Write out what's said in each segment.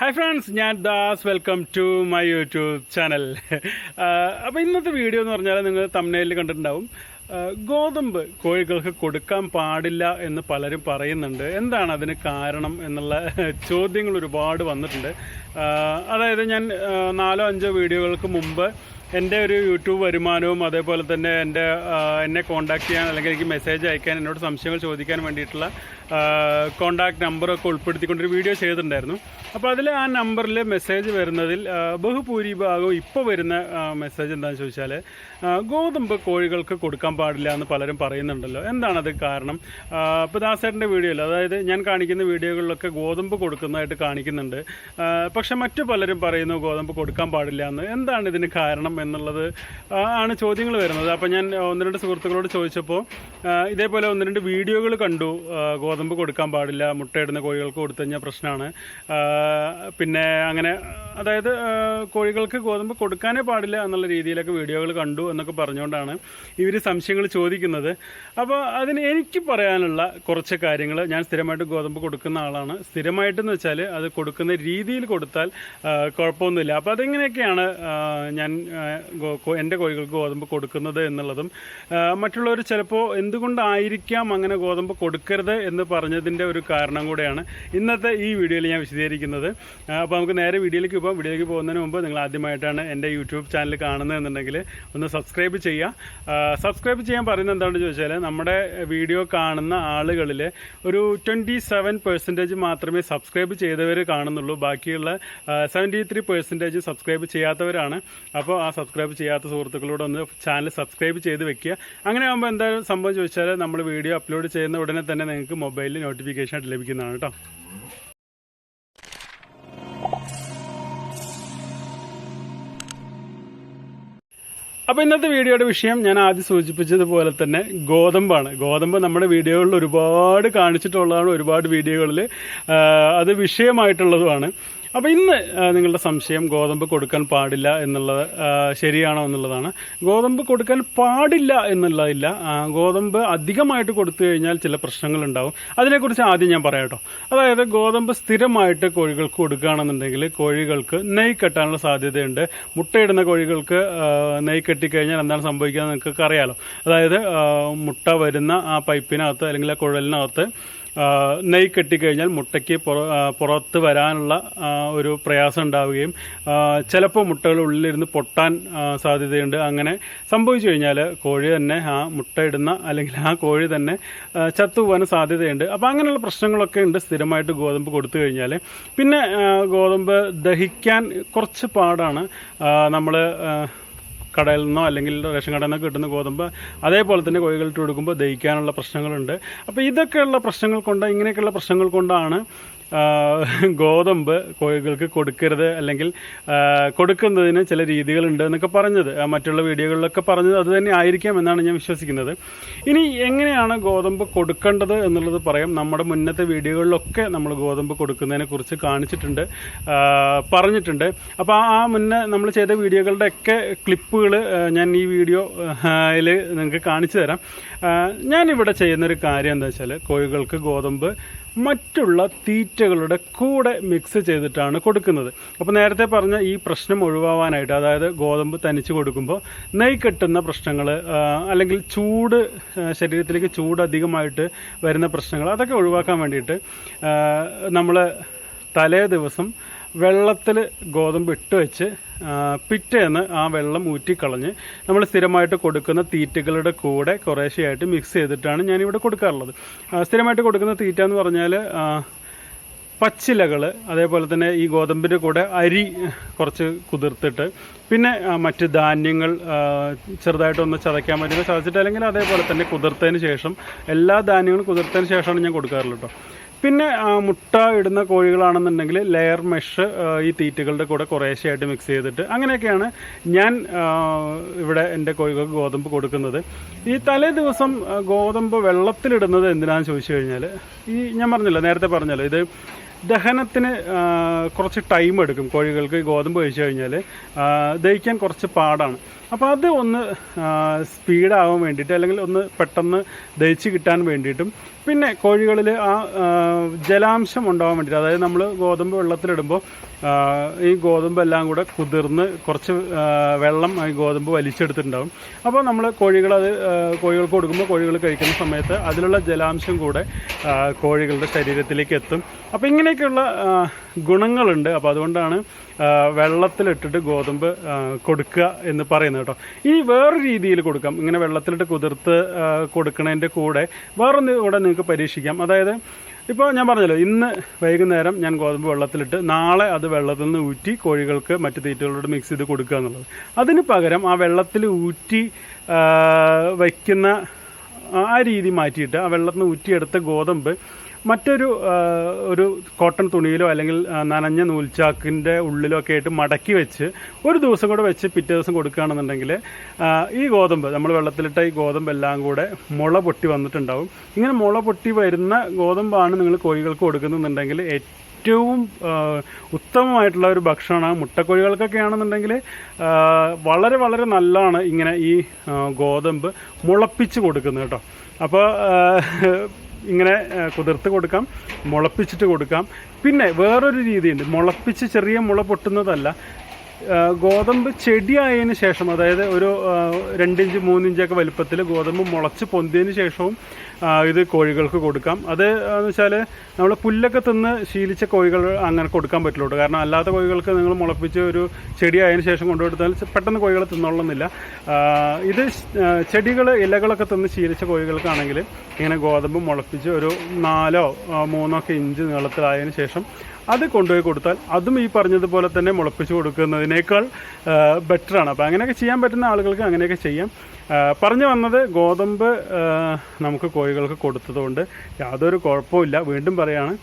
Hi friends ഞാൻ Das. Welcome to my YouTube channel അപ്പോൾ ഇന്നത്തെ വീഡിയോ എന്ന് പറഞ്ഞാൽ നിങ്ങൾ തമിഴ്നയിൽ കണ്ടിട്ടുണ്ടാവും. ഗോതമ്പ് കോഴികൾക്ക് കൊടുക്കാൻ പാടില്ല എന്ന് പലരും പറയുന്നുണ്ട്. എന്താണ് അതിന് കാരണം എന്നുള്ള ചോദ്യങ്ങൾ ഒരുപാട് വന്നിട്ടുണ്ട്. ആ, അതായത് ഞാൻ നാലോ അഞ്ചോ വീഡിയോകൾക്ക് മുമ്പ് എന്റെ ഒരു യൂട്യൂബ് വരുമാനവും അതേപോലെ തന്നെ എന്റെ എന്നെ കോൺടാക്ട് ചെയ്യാൻ അല്ലെങ്കിൽ എനിക്ക് മെസ്സേജ് അയക്കാൻ എന്നോട് സംശയങ്ങൾ ചോദിക്കാൻ വേണ്ടിയിട്ടുള്ള കോൺടാക്ട് നമ്പറൊക്കെ ഉൾപ്പെടുത്തിക്കൊണ്ടൊരു വീഡിയോ ചെയ്തിട്ടുണ്ടായിരുന്നു. അപ്പോൾ അതിൽ ആ നമ്പറിൽ മെസ്സേജ് വരുന്നതിൽ ബഹുഭൂരിഭാഗവും ഇപ്പോൾ വരുന്ന മെസ്സേജ് എന്താണെന്ന് ചോദിച്ചാൽ ഗോതമ്പ് കോഴികൾക്ക് കൊടുക്കാൻ പാടില്ല എന്ന് പലരും പറയുന്നുണ്ടല്ലോ. എന്താണത് കാരണം? ഇപ്പോൾ ദാസേട്ടന്റെ വീഡിയോയിൽ അതായത് ഞാൻ കാണിക്കുന്ന വീഡിയോകളിലൊക്കെ ഗോതമ്പ് കൊടുക്കുന്നതായിട്ട് കാണിക്കുന്നുണ്ട്. പക്ഷെ മറ്റു പലരും പറയുന്നു ഗോതമ്പ് കൊടുക്കാൻ പാടില്ല എന്ന്. എന്താണ് ഇതിന് കാരണം എന്നുള്ളത്? ആണ് ചോദ്യങ്ങൾ വരുന്നത്. അപ്പോൾ ഞാൻ ഒന്ന് രണ്ട് സുഹൃത്തുക്കളോട് ചോദിച്ചപ്പോൾ ഇതേപോലെ ഒന്ന് രണ്ട് വീഡിയോകൾ കണ്ടു ആ, ഗോതമ്പ് കൊടുക്കാൻ പാടില്ല മുട്ടയിടുന്ന കോഴികൾക്ക് കൊടുത്തു കഴിഞ്ഞാൽ പ്രശ്നമാണ് പിന്നെ അങ്ങനെ അതായത് കോഴികൾക്ക് ഗോതമ്പ് കൊടുക്കാനേ പാടില്ല എന്നുള്ള രീതിയിലൊക്കെ വീഡിയോകൾ കണ്ടു എന്നൊക്കെ പറഞ്ഞുകൊണ്ടാണ് ഇവർ സംശയങ്ങൾ ചോദിക്കുന്നത്. അപ്പോൾ അതിന് എനിക്ക് പറയാനുള്ള കുറച്ച് കാര്യങ്ങൾ. ഞാൻ സ്ഥിരമായിട്ട് ഗോതമ്പ് കൊടുക്കുന്ന ആളാണ്. സ്ഥിരമായിട്ടെന്ന് വെച്ചാൽ അത് കൊടുക്കുന്ന രീതിയിൽ കൊടുത്താൽ കുഴപ്പമൊന്നുമില്ല. അപ്പോൾ അതെങ്ങനെയൊക്കെയാണ് ഞാൻ എന്റെ കോഴികൾക്ക് ഗോതമ്പ് കൊടുക്കുന്നത് എന്നുള്ളതും മറ്റുള്ളവർ ചിലപ്പോൾ എന്തുകൊണ്ടായിരിക്കാം അങ്ങനെ ഗോതമ്പ് കൊടുക്കരുത് എന്ന് പറഞ്ഞതിന്റെ ഒരു കാരണം കൂടെയാണ് ഇന്നത്തെ ഈ വീഡിയോയിൽ ഞാൻ വിശദീകരിക്കുന്നത്. അപ്പോൾ നമുക്ക് നേരെ വീഡിയോയിലേക്ക് പോകാം. വീഡിയോയിലേക്ക് പോകുന്നതിന് മുമ്പ് നിങ്ങൾ ആദ്യമായിട്ടാണ് എന്റെ യൂട്യൂബ് ചാനൽ കാണുന്നതെന്നുണ്ടെങ്കിൽ ഒന്ന് സബ്സ്ക്രൈബ് ചെയ്യുക. സബ്സ്ക്രൈബ് ചെയ്യാൻ പറയുന്നത് എന്താണെന്ന് ചോദിച്ചാൽ നമ്മുടെ വീഡിയോ കാണുന്ന ആളുകളിൽ ഒരു ട്വന്റി സെവൻ പെർസെന്റേജ് മാത്രമേ സബ്സ്ക്രൈബ് ചെയ്തവർ കാണുന്നുള്ളൂ. ബാക്കിയുള്ള സെവന്റി ത്രീ പെർസെന്റേജ് സബ്സ്ക്രൈബ് ചെയ്യാത്തവരാണ്. അപ്പോൾ ആ സബ്സ്ക്രൈബ് ചെയ്യാത്ത സുഹൃത്തുക്കളോട് ഒന്ന് ചാനൽ സബ്സ്ക്രൈബ് ചെയ്ത് വെക്കുക. അങ്ങനെ ആകുമ്പോൾ എന്തായാലും സംഭവം ചോദിച്ചാൽ നമ്മൾ വീഡിയോ അപ്ലോഡ് ചെയ്യുന്ന ഉടനെ തന്നെ നിങ്ങൾക്ക് മൊബൈലിൽ നോട്ടിഫിക്കേഷൻ ആയിട്ട് ലഭിക്കുന്നതാണ് കേട്ടോ. അപ്പോൾ ഇന്നത്തെ വീഡിയോയുടെ വിഷയം ഞാൻ ആദ്യം സൂചിപ്പിച്ചതുപോലെ തന്നെ ഗോതമ്പാണ്. ഗോതമ്പ് നമ്മുടെ വീഡിയോകളിൽ ഒരുപാട് കാണിച്ചിട്ടുള്ളതാണ് ഒരുപാട് വീഡിയോകളിൽ അത് വിഷയമായിട്ടുള്ളതുമാണ്. അപ്പോൾ ഇന്ന് നിങ്ങളുടെ സംശയം ഗോതമ്പ് കൊടുക്കാൻ പാടില്ല എന്നുള്ളത് ശരിയാണോ എന്നുള്ളതാണ്. ഗോതമ്പ് കൊടുക്കാൻ പാടില്ല എന്നുള്ളതില്ല. ഗോതമ്പ് അധികമായിട്ട് കൊടുത്തു കഴിഞ്ഞാൽ ചില പ്രശ്നങ്ങൾ പ്രശ്നങ്ങളുണ്ടാവും. അതിനെക്കുറിച്ച് ആദ്യം ഞാൻ പറയാട്ടോ അതായത് ഗോതമ്പ് സ്ഥിരമായിട്ട് കോഴികൾക്ക് കൊടുക്കുകയാണെന്നുണ്ടെങ്കിൽ കോഴികൾക്ക് നെയ് കെട്ടാനുള്ള സാധ്യതയുണ്ട്. മുട്ടയിടുന്ന കോഴികൾക്ക് നെയ് കെട്ടിക്കഴിഞ്ഞാൽ എന്താണ് സംഭവിക്കുക നിങ്ങൾക്ക് അറിയാലോ. അതായത് മുട്ട വരുന്ന ആ പൈപ്പിനകത്ത് അല്ലെങ്കിൽ ആ കുഴലിനകത്ത് നെയ് കെട്ടിക്കഴിഞ്ഞാൽ മുട്ടയ്ക്ക് പുറത്ത് വരാനുള്ള ഒരു പ്രയാസം ഉണ്ടാവുകയും ചിലപ്പോൾ മുട്ടകൾ ഉള്ളിലിരുന്ന് പൊട്ടാൻ സാധ്യതയുണ്ട്. അങ്ങനെ സംഭവിച്ചു കഴിഞ്ഞാൽ കോഴി തന്നെ ആ മുട്ടയിടുന്ന അല്ലെങ്കിൽ ആ കോഴി തന്നെ ചത്തുപോകാൻ സാധ്യതയുണ്ട്. അപ്പോൾ അങ്ങനെയുള്ള പ്രശ്നങ്ങളൊക്കെ ഉണ്ട്. സ്ഥിരമായിട്ട് ഗോതമ്പ് കൊടുത്തു കഴിഞ്ഞാൽ പിന്നെ ഗോതമ്പ് ദഹിക്കാൻ കുറച്ച് പാടാണ് നമ്മൾ കടയിൽ നിന്നോ അല്ലെങ്കിൽ റേഷൻ കടയിൽ നിന്നോ കിട്ടുന്ന ഗോതമ്പ് അതേപോലെ തന്നെ കോഴികളിട്ട് കൊടുക്കുമ്പോൾ ദഹിക്കാനുള്ള പ്രശ്നങ്ങളുണ്ട്. അപ്പോൾ ഇതൊക്കെയുള്ള പ്രശ്നങ്ങൾ കൊണ്ട് ഇങ്ങനെയൊക്കെയുള്ള പ്രശ്നങ്ങൾ കൊണ്ടാണ് ഗോതമ്പ് കോഴികൾക്ക് കൊടുക്കരുത് അല്ലെങ്കിൽ കൊടുക്കുന്നതിന് ചില രീതികളുണ്ട് എന്നൊക്കെ പറഞ്ഞത്. മറ്റുള്ള വീഡിയോകളിലൊക്കെ പറഞ്ഞത് അത് തന്നെ ആയിരിക്കാം എന്നാണ് ഞാൻ വിശ്വസിക്കുന്നത്. ഇനി എങ്ങനെയാണ് ഗോതമ്പ് കൊടുക്കേണ്ടത് എന്നുള്ളത് പറയാം. നമ്മുടെ മുന്നത്തെ വീഡിയോകളിലൊക്കെ നമ്മൾ ഗോതമ്പ് കൊടുക്കുന്നതിനെ കുറിച്ച് കാണിച്ചിട്ടുണ്ട് പറഞ്ഞിട്ടുണ്ട്. അപ്പോൾ ആ മുന്നേ നമ്മൾ ചെയ്ത വീഡിയോകളുടെ ഒക്കെ ക്ലിപ്പുകൾ ഞാൻ ഈ വീഡിയോ യിൽ നിങ്ങൾക്ക് കാണിച്ചു തരാം. ഞാനിവിടെ ചെയ്യുന്നൊരു കാര്യം എന്താ വെച്ചാൽ കോഴികൾക്ക് ഗോതമ്പ് മറ്റുള്ള തീറ്റകളുടെ കൂടെ മിക്സ് ചെയ്തിട്ടാണ് കൊടുക്കുന്നത്. അപ്പോൾ നേരത്തെ പറഞ്ഞ ഈ പ്രശ്നം ഒഴിവാവാനായിട്ട് അതായത് ഗോതമ്പ് തനിച്ച് കൊടുക്കുമ്പോൾ നെയ് കെട്ടുന്ന പ്രശ്നങ്ങൾ അല്ലെങ്കിൽ ചൂട് ശരീരത്തിലേക്ക് ചൂട് അധികമായിട്ട് വരുന്ന പ്രശ്നങ്ങൾ അതൊക്കെ ഒഴിവാക്കാൻ വേണ്ടിയിട്ട് നമ്മൾ തലേ ദിവസം വെള്ളത്തിൽ ഗോതമ്പ് ഇട്ട് വെച്ച് പിറ്റേന്ന് ആ വെള്ളം ഊറ്റിക്കളഞ്ഞ് നമ്മൾ സ്ഥിരമായിട്ട് കൊടുക്കുന്ന തീറ്റകളുടെ കൂടെ കുറേശ്ശെയായിട്ട് മിക്സ് ചെയ്തിട്ടാണ് ഞാനിവിടെ കൊടുക്കാറുള്ളത്. സ്ഥിരമായിട്ട് കൊടുക്കുന്ന തീറ്റ എന്ന് പറഞ്ഞാൽ പച്ചിലകൾ അതേപോലെ തന്നെ ഈ ഗോതമ്പിന്റെ കൂടെ അരി കുറച്ച് കുതിർത്തിട്ട് പിന്നെ മറ്റ് ധാന്യങ്ങൾ ചെറുതായിട്ടൊന്ന് ചതയ്ക്കാൻ പറ്റുന്ന ചതച്ചിട്ട് അല്ലെങ്കിൽ അതേപോലെ തന്നെ കുതിർത്തതിന് ശേഷം എല്ലാ ധാന്യങ്ങളും കുതിർത്തതിന് ശേഷമാണ് ഞാൻ കൊടുക്കാറുള്ളത് കേട്ടോ പിന്നെ മുട്ട ഇടുന്ന കോഴികളാണെന്നുണ്ടെങ്കിൽ ലെയർ മെഷ് ഈ തീറ്റകളുടെ കൂടെ കുറേശ്ശെയായിട്ട് മിക്സ് ചെയ്തിട്ട് അങ്ങനെയൊക്കെയാണ് ഞാൻ ഇവിടെ എന്റെ കോഴികൾക്ക് ഗോതമ്പ് കൊടുക്കുന്നത്. ഈ തലേ ദിവസം ഗോതമ്പ് വെള്ളത്തിലിടുന്നത് എന്തിനാണെന്ന് ചോദിച്ചു കഴിഞ്ഞാൽ ഈ ഞാൻ പറഞ്ഞല്ലോ നേരത്തെ പറഞ്ഞല്ലോ ഇത് ദഹനത്തിന് കുറച്ച് ടൈം എടുക്കും കോഴികൾക്ക് ഗോതമ്പ് കഴിച്ചു കഴിഞ്ഞാൽ ദഹിക്കാൻ കുറച്ച് പാടാണ്. അപ്പോൾ അത് ഒന്ന് സ്പീഡാവാൻ വേണ്ടിയിട്ട് അല്ലെങ്കിൽ ഒന്ന് പെട്ടെന്ന് ദഹിച്ച് കിട്ടാൻ വേണ്ടിയിട്ടും. പിന്നെ കോഴികളിൽ ആ ജലാംശം ഉണ്ടാവാൻ വേണ്ടിയിട്ട് അതായത് നമ്മൾ ഗോതമ്പ് വെള്ളത്തിലിടുമ്പോൾ ഈ ഗോതമ്പ് എല്ലാം കൂടെ കുതിർന്ന് കുറച്ച് വെള്ളം ഈ ഗോതമ്പ് വലിച്ചെടുത്തിട്ടുണ്ടാവും. അപ്പോൾ നമ്മൾ കോഴികളത് കോഴികൾക്ക് കൊടുക്കുമ്പോൾ കോഴികൾ കഴിക്കുന്ന സമയത്ത് അതിലുള്ള ജലാംശം കൂടെ കോഴികളുടെ ശരീരത്തിലേക്ക് എത്തും. അപ്പോൾ ഇങ്ങനെയൊക്കെയുള്ള ഗുണങ്ങളുണ്ട്. അപ്പോൾ അതുകൊണ്ടാണ് വെള്ളത്തിലിട്ടിട്ട് ഗോതമ്പ് കൊടുക്കുക എന്ന് പറയുന്നത്. കേട്ടോ. ഇനി വേറെ രീതിയിൽ കൊടുക്കാം. ഇങ്ങനെ വെള്ളത്തിലിട്ട് കുതിർത്ത് കൊടുക്കുന്നതിന്റെ കൂടെ വേറൊന്ന് കൂടെ നിങ്ങൾക്ക് പരീക്ഷിക്കാം. അതായത് ഇപ്പോൾ ഞാൻ പറഞ്ഞല്ലോ ഇന്ന് വൈകുന്നേരം ഞാൻ ഗോതമ്പ് വെള്ളത്തിലിട്ട് നാളെ അത് വെള്ളത്തിൽ നിന്ന് ഊറ്റി കോഴികൾക്ക് മറ്റു തീറ്റകളോട് മിക്സ് ചെയ്ത് കൊടുക്കുക എന്നുള്ളത്. അതിന് പകരം ആ വെള്ളത്തിൽ ഊറ്റി വയ്ക്കുന്ന ആ രീതി മാറ്റിയിട്ട് ആ വെള്ളത്തിൽ നിന്ന് ഊറ്റിയെടുത്ത ഗോതമ്പ് മറ്റൊരു ഒരു കോട്ടൺ തുണിയിലോ അല്ലെങ്കിൽ നനഞ്ഞ നൂൽച്ചാക്കിന്റെ ഉള്ളിലോ ഒക്കെ ആയിട്ട് മടക്കി വെച്ച് ഒരു ദിവസം കൂടെ വെച്ച് പിറ്റേ ദിവസം കൊടുക്കുകയാണെന്നുണ്ടെങ്കിൽ ഈ ഗോതമ്പ് നമ്മൾ വെള്ളത്തിലിട്ട ഈ ഗോതമ്പ് എല്ലാം കൂടെ മുള പൊട്ടി വന്നിട്ടുണ്ടാവും. ഇങ്ങനെ മുള പൊട്ടി വരുന്ന ഗോതമ്പാണ് നിങ്ങൾ കോഴികൾക്ക് കൊടുക്കുന്നുണ്ടെങ്കിൽ ഏറ്റവും ഉത്തമമായിട്ടുള്ള ഒരു ഭക്ഷണമാണ്. മുട്ടക്കോഴികൾക്കൊക്കെ ആണെന്നുണ്ടെങ്കിൽ വളരെ വളരെ നല്ലതാണ് ഇങ്ങനെ ഈ ഗോതമ്പ് മുളപ്പിച്ച് കൊടുക്കുന്നത് കേട്ടോ. അപ്പോൾ ഇങ്ങനെ കുതിർത്ത് കൊടുക്കാം മുളപ്പിച്ചിട്ട് കൊടുക്കാം. പിന്നെ വേറൊരു രീതിയുണ്ട്. മുളപ്പിച്ച് ചെറിയ മുള പൊട്ടുന്നതല്ല ഗോതമ്പ് ചെടിയായതിനു ശേഷം അതായത് ഒരു രണ്ടിഞ്ച് മൂന്നിഞ്ചൊക്കെ വലുപ്പത്തിൽ ഗോതമ്പ് മുളച്ച് പൊന്തിയതിന് ശേഷവും ഇത് കോഴികൾക്ക് കൊടുക്കാം. അത് എന്ന് വെച്ചാൽ നമ്മൾ പുല്ലൊക്കെ തിന്ന് ശീലിച്ച കോഴികൾ അങ്ങനെ കൊടുക്കാൻ പറ്റുള്ളൂ കാരണം അല്ലാത്ത കോഴികൾക്ക് നിങ്ങൾ മുളപ്പിച്ച് ഒരു ചെടിയായതിനു ശേഷം കൊണ്ടുകൊടുത്താൽ പെട്ടെന്ന് കോഴികൾ തിന്നോളുന്നില്ല ഇത് ചെടികൾ ഇലകളൊക്കെ തിന്ന് ശീലിച്ച കോഴികൾക്കാണെങ്കിൽ ഇങ്ങനെ ഗോതമ്പ് മുളപ്പിച്ച് ഒരു നാലോ മൂന്നോ ഒക്കെ ഇഞ്ച് നീളത്തിലായതിനു ശേഷം അത് കൊണ്ടുപോയി കൊടുത്താൽ അതും ഈ പറഞ്ഞതുപോലെ തന്നെ മുളപ്പിച്ച് കൊടുക്കുന്നതിനേക്കാൾ ബെറ്ററാണ് അപ്പോൾ അങ്ങനെയൊക്കെ ചെയ്യാൻ പറ്റുന്ന ആളുകൾക്ക് അങ്ങനെയൊക്കെ ചെയ്യാം. പറഞ്ഞു വന്നത് ഗോതമ്പ് നമുക്ക് കോഴികൾക്ക് കൊടുത്തതുകൊണ്ട് യാതൊരു കുഴപ്പമില്ല വീണ്ടും പറയാണ്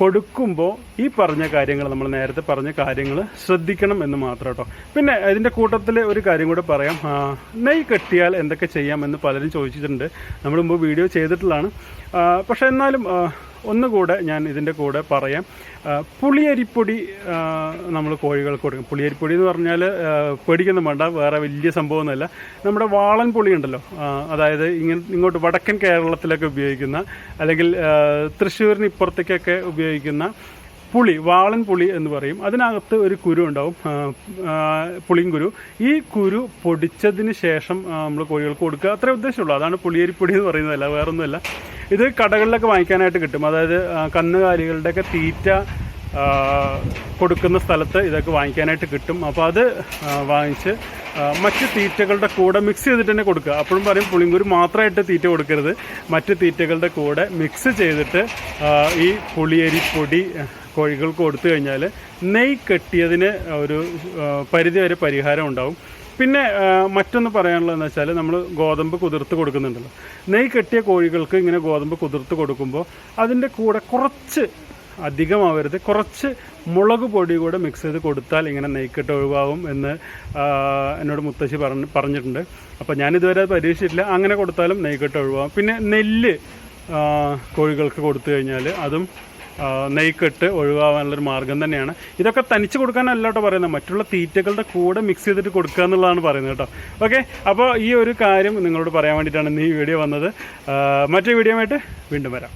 കൊടുക്കുമ്പോൾ ഈ പറഞ്ഞ കാര്യങ്ങൾ നമ്മൾ നേരത്തെ പറഞ്ഞ കാര്യങ്ങൾ ശ്രദ്ധിക്കണം എന്ന് മാത്രം കേട്ടോ. പിന്നെ ഇതിന്റെ കൂട്ടത്തിൽ ഒരു കാര്യം കൂടെ പറയാം. നെയ് കെട്ടിയാൽ എന്തൊക്കെ ചെയ്യാം എന്ന് പലരും ചോദിച്ചിട്ടുണ്ട്. നമ്മൾ മുമ്പ് വീഡിയോ ചെയ്തിട്ടുള്ളതാണ്. പക്ഷേ എന്നാലും ഒന്നുകൂടെ ഞാൻ ഇതിന്റെ കൂടെ പറയാം. പുളിയരിപ്പൊടി നമ്മൾ കോഴികൾക്ക് കൊടുക്കും. പുളിയരിപ്പൊടി എന്ന് പറഞ്ഞാൽ പേടിക്കുന്നു വേണ്ട വേറെ വലിയ സംഭവമൊന്നുമല്ല. നമ്മുടെ വാളൻ പുളി ഉണ്ടല്ലോ അതായത് ഇങ്ങനെ ഇങ്ങോട്ട് വടക്കൻ കേരളത്തിലൊക്കെ ഉപയോഗിക്കുന്ന അല്ലെങ്കിൽ തൃശ്ശൂരിന് ഇപ്പുറത്തേക്കൊക്കെ ഉപയോഗിക്കുന്ന പുളി വാളൻ പുളി എന്ന് പറയും. അതിനകത്ത് ഒരു കുരു ഉണ്ടാവും പുളിയും കുരു. ഈ കുരു പൊടിച്ചതിന് ശേഷം നമ്മൾ കോഴികൾക്ക് കൊടുക്കുക. അത്രേ ഉദ്ദേശമുള്ളൂ. അതാണ് പുളിയരിപ്പൊടി എന്ന് പറയുന്നതല്ല വേറൊന്നുമല്ല. ഇത് കടകളിലൊക്കെ വാങ്ങിക്കാനായിട്ട് കിട്ടും. അതായത് കന്നുകാലികളുടെയൊക്കെ തീറ്റ കൊടുക്കുന്ന സ്ഥലത്ത് ഇതൊക്കെ വാങ്ങിക്കാനായിട്ട് കിട്ടും. അപ്പോൾ അത് വാങ്ങിച്ച് മറ്റ് തീറ്റകളുടെ കൂടെ മിക്സ് ചെയ്തിട്ട് തന്നെ കൊടുക്കുക. അപ്പോഴും പറയും പുളിങ്കുരു മാത്രമായിട്ട് തീറ്റ കൊടുക്കരുത്. മറ്റ് തീറ്റകളുടെ കൂടെ മിക്സ് ചെയ്തിട്ട് ഈ പുളിയരി പൊടി കോഴികൾക്ക് കൊടുത്തു കഴിഞ്ഞാൽ നെയ് കെട്ടിയതിന് ഒരു പരിധിവരെ പരിധി വരെ പരിഹാരം ഉണ്ടാവും. പിന്നെ മറ്റൊന്ന് പറയാനുള്ളതെന്ന് വെച്ചാൽ നമ്മൾ ഗോതമ്പ് കുതിർത്ത് കൊടുക്കുന്നുണ്ടല്ലോ. നെയ് കെട്ടിയ കോഴികൾക്ക് ഇങ്ങനെ ഗോതമ്പ് കുതിർത്ത് കൊടുക്കുമ്പോൾ അതിന്റെ കൂടെ കുറച്ച് അധികമാവരുത്. കുറച്ച് മുളക് പൊടി കൂടെ മിക്സ് ചെയ്ത് കൊടുത്താൽ ഇങ്ങനെ നെയ്ക്കെട്ട് ഒഴിവാകും എന്ന് എന്നോട് മുത്തശ്ശി പറഞ്ഞ് പറഞ്ഞിട്ടുണ്ട്. അപ്പോൾ ഞാനിതുവരെ അത് പരീക്ഷിച്ചിട്ടില്ല. അങ്ങനെ കൊടുത്താലും നെയ്ക്കെട്ട് ഒഴിവാകും പിന്നെ നെല്ല് കോഴികൾക്ക് കൊടുത്തു കഴിഞ്ഞാൽ അതും നെയ്ക്കെട്ട് ഒഴിവാകാനുള്ളൊരു മാർഗം തന്നെയാണ്. ഇതൊക്കെ തനിച്ച് കൊടുക്കാനല്ല കേട്ടോ പറയുന്നത്. മറ്റുള്ള തീറ്റകളുടെ കൂടെ മിക്സ് ചെയ്തിട്ട് കൊടുക്കുക എന്നുള്ളതാണ് പറയുന്നത് കേട്ടോ. ഓക്കെ അപ്പോൾ ഈ ഒരു കാര്യം നിങ്ങളോട് പറയാൻ വേണ്ടിയിട്ടാണ് ഇന്ന് ഈ വീഡിയോ വന്നത്. മറ്റേ വീഡിയോ ആയിട്ട് വീണ്ടും വരാം.